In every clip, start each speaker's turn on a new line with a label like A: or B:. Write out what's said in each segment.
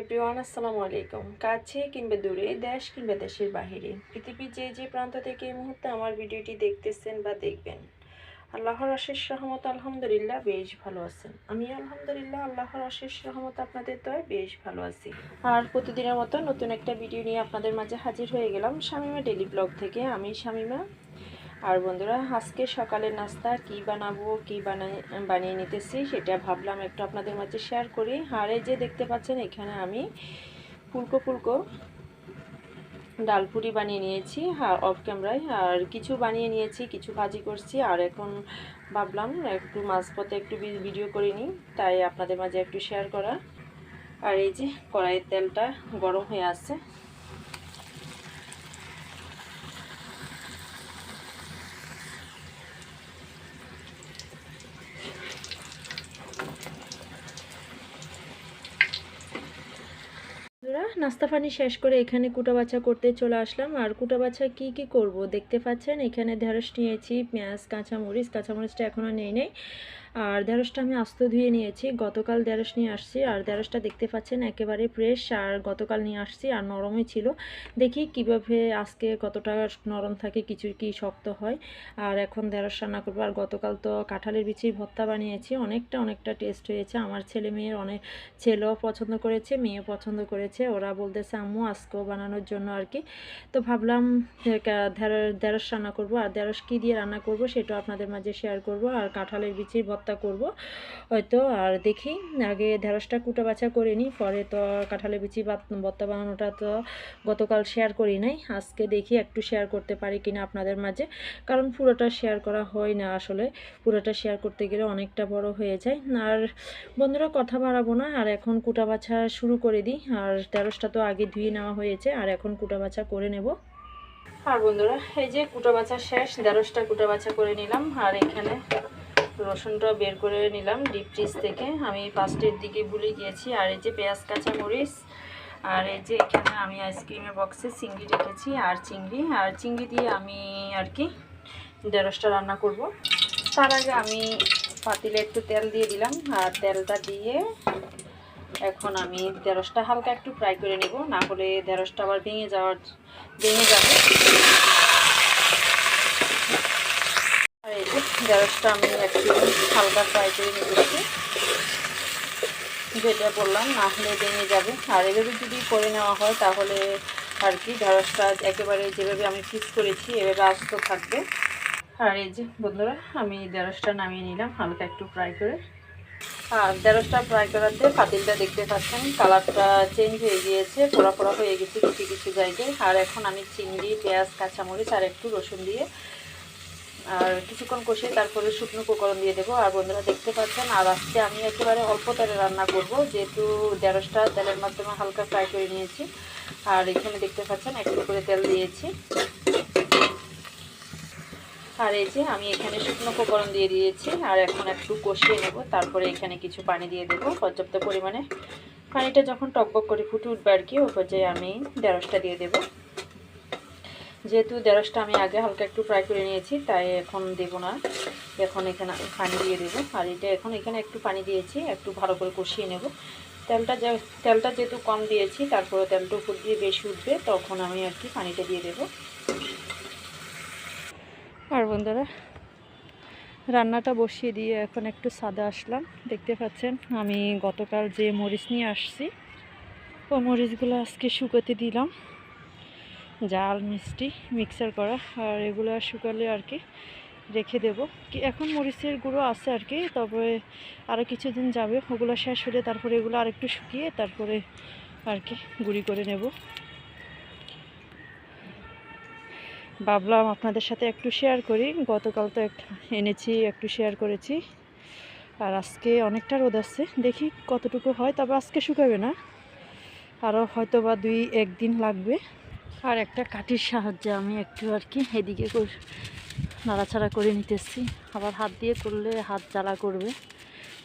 A: Everyone, আসসালামু আলাইকুম। কাছে কিংবা দূরে, দেশ কিংবা দেশের বাহিরে, পৃথিবীর যে যে প্রান্ত থেকে এই মুহূর্তে আমার ভিডিওটি দেখতেছেন বা দেখবেন, আল্লাহর অশেষ রহমত, আলহামদুলিল্লাহ, বেশ ভালো আছেন। আমি আলহামদুলিল্লাহ, আল্লাহর অশেষ রহমত, আপনাদের দয় বেশ ভালো আছি। আর প্রতিদিনের মতো নতুন একটা ভিডিও নিয়ে আপনাদের মাঝে হাজির হয়ে গেলাম শামিমা ডেলি ব্লগ থেকে। আমি শামিমা আর বন্ধুরা, আজকে সকালের নাস্তা কি বানাবো, কি বানাই, বানিয়ে নিতেছি সেটা ভাবলাম একটু আপনাদের মাঝে শেয়ার করি। আর এই যে দেখতে পাচ্ছেন, এখানে আমি ফুলকো ফুলকো ডালপুরি বানিয়ে নিয়েছি আর অফ ক্যামেরায় আর কিছু বানিয়ে নিয়েছি, কিছু ভাজি করছি, আর এখন ভাবলাম একটু মাঝপথে একটু ভিডিও করে নিই, তাই আপনাদের মাঝে একটু শেয়ার করা। আর এই যে কড়াইয়ের তেলটা গরম হয়ে আছে বন্ধুরা নাস্তা পানি শেষ করে এখানে কুটা বাছা করতে চলে আসলাম। আর কুটা বাছা কি কি করব? দেখতে পাচ্ছেন, এখানে ঢেঁড়স নিয়েছি, পেঁয়াজ, কাঁচামরিচ। কাঁচামরিচটা এখনও নেই নেই। আর ঢেঁড়সটা আমি আস্ত ধুয়ে নিয়েছি। গতকাল ঢেঁড়স নিয়ে আসছি আর ঢেঁড়সটা দেখতে পাচ্ছেন একেবারে ফ্রেশ আর গতকাল নিয়ে আসছি আর নরমই ছিল। দেখি কীভাবে আজকে কতটা নরম থাকে কিছু কি শক্ত হয়। আর এখন ঢেঁড়স রান্না করব। আর গতকাল তো কাঁঠালের বিচির ভর্তা বানিয়েছি। অনেকটা অনেকটা টেস্ট হয়েছে। আমার ছেলে মেয়ের অনেক ছেলেও পছন্দ করেছে মেয়ে পছন্দ করেছে। ওরা বলতেছে, আম্মু, আজকেও বানানোর জন্য আর কি। তো ভাবলাম ঢেঁড়স রান্না করব। আর ঢেঁড়স কী দিয়ে রান্না করব সেটাও আপনাদের মাঝে শেয়ার করব। আর কাঁঠালের বিচির করব। হয়তো আর দেখি। আগে ঢেঁড়সটা কুটা বাছা করে নিই, পরে তো কাঁঠালের বিচি ভর্তা বানানোটা তো গতকাল শেয়ার করি নাই। আজকে দেখি একটু শেয়ার করতে পারি কিনা আপনাদের মাঝে। কারণ পুরোটা শেয়ার করা হয় না আসলে। পুরোটা শেয়ার করতে গেলে অনেকটা বড় হয়ে যায়। আর বন্ধুরা কথা বাড়াবো না। আর এখন কুটা বাছা শুরু করে দিই। আর ঢেঁড়সটা তো আগে ধুয়ে নেওয়া হয়েছে। আর এখন কুটা বাছা করে নেব। আর বন্ধুরা, এই যে কুটা বাছা শেষ, ঢেঁড়সটা কুটা বাছা করে নিলাম। আর এখানে রসুনটা বের করে নিলাম ডিপ ফ্রিজ থেকে। আমি ফার্স্টের দিকে ভুলে গিয়েছি। আর এই যে পেঁয়াজ কাঁচা মরিচ আর এই যে এখানে আমি আইসক্রিমের বক্সে চিংড়ি রেখেছি আর চিংড়ি। আর চিংড়ি দিয়ে আমি আর কি ঢেঁড়সটা রান্না করব। তার আগে আমি পাতিলে একটু তেল দিয়ে দিলাম। আর তেলটা দিয়ে এখন আমি ঢেঁড়সটা হালকা একটু ফ্রাই করে নেব। না হলে ঢেঁড়সটা আবার ভেঙে যাওয়ার, ভেঙে যাবে আর এই যে ঢেঁড়সটা আমি একটু হালকা ফ্রাই করে নিয়েছি। যেটা বললাম, না হলে ভেঙে যাবে। আর এভাবে যদি করে নেওয়া হয়, তাহলে আর কি, ঢেঁড়সটা একেবারে যেভাবে আমি ফিক্স করেছি, এভাবে আস্ত থাকবে। আর এই যে বন্ধুরা, আমি ঢেঁড়সটা নামিয়ে নিলাম, হালকা একটু ফ্রাই করে। আর ঢেঁড়সটা ফ্রাই করাতে পাতিলটা দেখতে পাচ্ছেন, কালারটা চেঞ্জ হয়ে গিয়েছে ফোড়া ফোড়া হয়ে গেছে কিছু কিছু জায়গায়। আর এখন আমি চিংড়ি পেঁয়াজ, কাঁচামরিচ আর একটু রসুন দিয়ে আর কিছুক্ষণ কষিয়ে তারপরে শুকনো উপকরণ দিয়ে দেবো। আর বন্ধুরা দেখতে পাচ্ছেন, আর আজকে আমি একেবারে অল্প তেলে রান্না করব। যেহেতু ঢেঁড়সটা তেলের মাধ্যমে হালকা ফ্রাই করে নিয়েছি। আর এখানে দেখতে পাচ্ছেন একটু করে তেল দিয়েছি। আর এই যে আমি এখানে শুকনো উপকরণ দিয়ে দিয়েছি, আর এখন একটু কষিয়ে নেব। তারপরে এখানে কিছু পানি দিয়ে দেবো। পর্যাপ্ত পরিমাণে পানিটা যখন টকবক করে ফুটে উঠবে আর কি, ওই পর্যায়ে আমি ঢেঁড়সটা দিয়ে দেবো। যেহেতু ঢেঁড়সটা আমি আগে হালকা একটু ফ্রাই করে নিয়েছি, তাই এখন দেবো না। এখন এখানে পানি দিয়ে দেবো। আর এটা এখন এখানে একটু পানি দিয়েছি, একটু ভালো করে কষিয়ে নেব। তেলটা তেলটা যেহেতু কম দিয়েছি, তারপরে তেলটা উপর দিয়ে বেশি উঠবে, তখন আমি আর কি পানিটা দিয়ে দেবো। আর বন্ধুরা, রান্নাটা বসিয়ে দিয়ে এখন একটু সাদা আসলাম। দেখতে পাচ্ছেন, আমি গতকাল যে মরিচ নিয়ে আসছি ও মরিচগুলো আজকে শুকোতে দিলাম। জাল, মিষ্টি মিক্সার করা আর এগুলো শুকালে আর কি রেখে দেব। কি এখন মরিচের গুঁড়ো আছে আর কি, তবে আরও কিছুদিন যাবে। ওগুলো শেষ হলে তারপরে এগুলো আরেকটু শুকিয়ে তারপরে আর কি গুঁড়ি করে নেব। ভাবলাম আপনাদের সাথে একটু শেয়ার করি। গতকাল তো একটু এনেছি, একটু শেয়ার করেছি। আর আজকে অনেকটা রোদ আসছে দেখি কতটুকু হয়, তবে আজকে শুকাবে না। আরও হয়তো বা দুই একদিন লাগবে। আর একটা কাঠির সাহায্যে আমি একটু আর কি এদিকে নাড়াচাড়া করে নিতেছি। আবার হাত দিয়ে করলে হাত জ্বালা করবে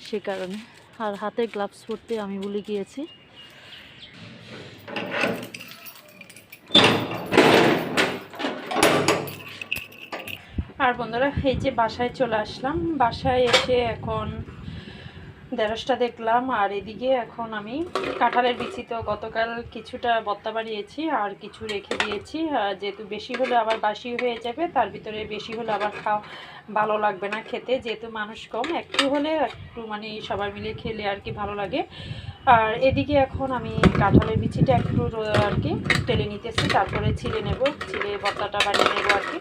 A: সে কারণে। আর হাতে গ্লাভস পরতে আমি ভুলে গিয়েছি। আর বন্ধুরা, এই যে বাসায় চলে আসলাম। বাসায় এসে এখন ঢেঁড়সটা দেখলাম, আর এদিকে এখন আমি কাঁঠালের বিচি তো গতকাল কিছুটা বত্তা বাড়িয়েছি আর কিছু রেখে দিয়েছি। যেহেতু বেশি হলে আবার বাসি হয়ে যাবে, তার ভিতরে বেশি হলে আবার খাওয়া ভালো লাগবে না খেতে। যেহেতু মানুষ কম, একটু হলে একটু মানে সবাই মিলে খেলে আর কি ভালো লাগে। আর এদিকে এখন আমি কাঁঠালের বিচিটা একটু আর কি টেলে নিতেছি, তারপরে ছিলে নেব, ছিলে বত্তাটা বানিয়ে নেব আর কি।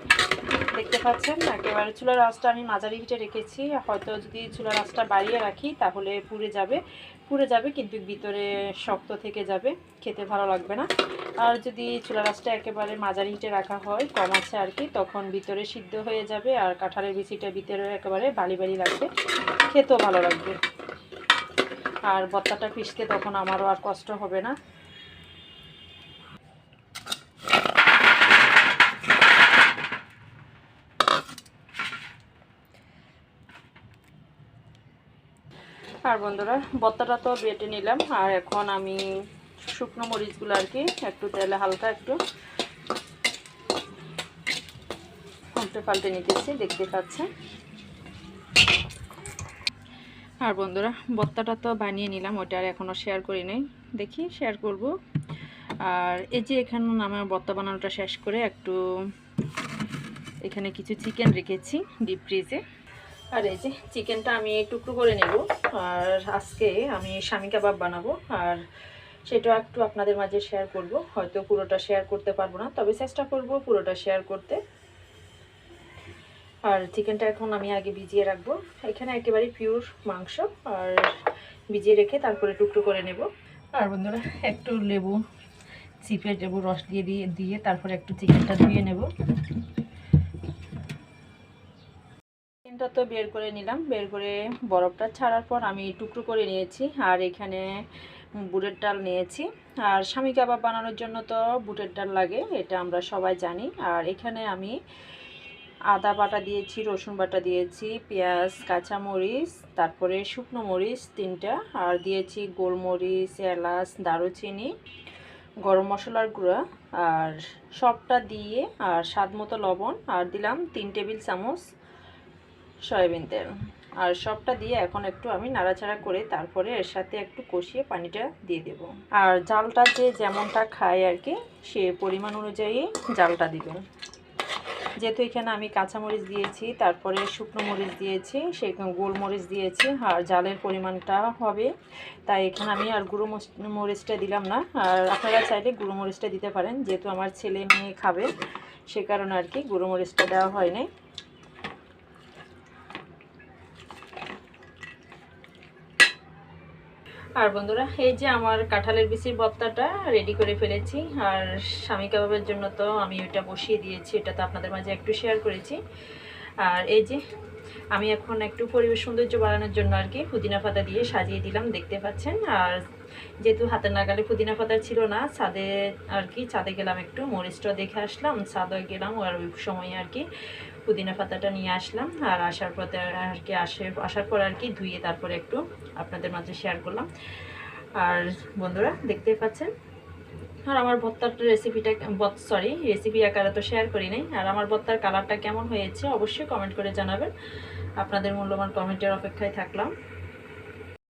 A: দেখতে পাচ্ছেন, একেবারে চুলার আঁচটা আমি মাঝারি হিটে রেখেছি। হয়তো যদি চুলার আঁচটা বাড়িয়ে রাখি, তাহলে পুড়ে যাবে। পুড়ে যাবে, কিন্তু ভিতরে শক্ত থেকে যাবে। খেতে ভালো লাগবে না। আর যদি চুলার আঁচটা একেবারে মাঝারি হিটে রাখা হয়, কম আছে আর কি, তখন ভিতরে সিদ্ধ হয়ে যাবে আর কাঁঠালের বিচিটা ভিতরে একেবারে বালি বালি লাগবে। খেতেও ভালো লাগবে। আর বত্তাটা পিষতে তখন আমারও আর কষ্ট হবে না। আর বন্ধুরা, বত্তাটা তো বেটে নিলাম, আর এখন আমি শুকনো মরিচগুলো আর কি, একটু তেলে হালকা একটু উল্টে পাল্টে নিতেছি, দেখতে পাচ্ছেন? আর বন্ধুরা, বত্তাটা তো বানিয়ে নিলাম ওটা আর এখনও শেয়ার করি নাই। দেখি শেয়ার করব। আর এই যে এখানে আমার বত্তা বানানোটা শেষ করে একটু এখানে কিছু চিকেন রেখেছি ডিপ ফ্রিজে আর এই যে চিকেনটা আমি টুকরো করে নেব। আর আজকে আমি স্বামী কাবাব বানাবো, আর সেটা একটু আপনাদের মাঝে শেয়ার করব। হয়তো পুরোটা শেয়ার করতে পারব না, তবে চেষ্টা করব পুরোটা শেয়ার করতে। আর চিকেনটা এখন আমি আগে ভিজিয়ে রাখব। এখানে একেবারে পিওর মাংস, আর ভিজিয়ে রেখে তারপরে টুকরো করে নেব। আর বন্ধুরা, একটু লেবু, চিপে লেবু রস দিয়ে দিয়ে দিয়ে তারপরে একটু চিকেনটা ধুয়ে নেব। চিকেনটা তো বের করে নিলাম। বের করে বরফটা ছাড়ার পর আমি টুকরো করে নিয়েছি আর এখানে বুটের ডাল নিয়েছি। আর স্বামী কাবাব বানানোর জন্য তো বুটের ডাল লাগে, এটা আমরা সবাই জানি। আর এখানে আমি আদা বাটা দিয়েছি, রসুন বাটা দিয়েছি, পেঁয়াজ, কাঁচামরিচ, তারপরে শুকনো মরিচ তিনটা, আর দিয়েছি গোলমরিচ, এলাচ, দারুচিনি, গরম মশলার গুঁড়া, আর সবটা দিয়ে আর স্বাদ মতো লবণ, আর দিলাম তিন টেবিল চামচ সয়াবিন তেল। আর সবটা দিয়ে এখন একটু আমি নাড়াচাড়া করে তারপরে এর সাথে একটু কষিয়ে পানিটা দিয়ে দেব। আর জালটা যে যেমনটা খায় আর কি সে পরিমাণ অনুযায়ী জালটা দিবেন। যেহেতু এখানে আমি কাঁচামরিচ দিয়েছি, তারপরে শুকনো মরিচ দিয়েছি, সে গোলমরিচ দিয়েছি, আর জালের পরিমাণটা হবে। তাই এখানে আমি আর গুঁড়ো মরিচটা দিলাম না। আর আপনারা চাইলে গুঁড়ো মরিচটা দিতে পারেন, যেহেতু আমার ছেলে মেয়ে খাবে, সে কারণে আর কি গুঁড়ো মরিচটা দেওয়া হয়নি আর বন্ধুরা, এই যে আমার কাঁঠালের বিচির ভর্তাটা রেডি করে ফেলেছি। আর স্বামী কাবাবের জন্য তো আমি ওটা বসিয়ে দিয়েছি, এটা তো আপনাদের মাঝে একটু শেয়ার করেছি। আর এই যে আমি এখন একটু পরিবেশ সৌন্দর্য বাড়ানোর জন্য আর কি পুদিনা পাতা দিয়ে সাজিয়ে দিলাম, দেখতে পাচ্ছেন। আর যেহেতু হাতের নাগালে পুদিনা পাতা ছিল না, ছাদে আর কি, ছাদে গেলাম একটু মরিচটা দেখে আসলাম, ছাদে গেলাম, আর ওই সময় আর কি পুদিনা পাতাটা নিয়ে আসলাম, আর আসার পথে আর কি আসে, আসার পর আর কি ধুয়ে তারপরে একটু আপনাদের মাঝে শেয়ার করলাম। আর বন্ধুরা, দেখতেই পাচ্ছেন? আর আমার ভর্তার রেসিপিটা সরি রেসিপি আকারে তো শেয়ার করি নাই। আর আমার ভর্তার কালারটা কেমন হয়েছে অবশ্যই কমেন্ট করে জানাবেন। আপনাদের মূল্যবান কমেন্টের অপেক্ষায় থাকলাম।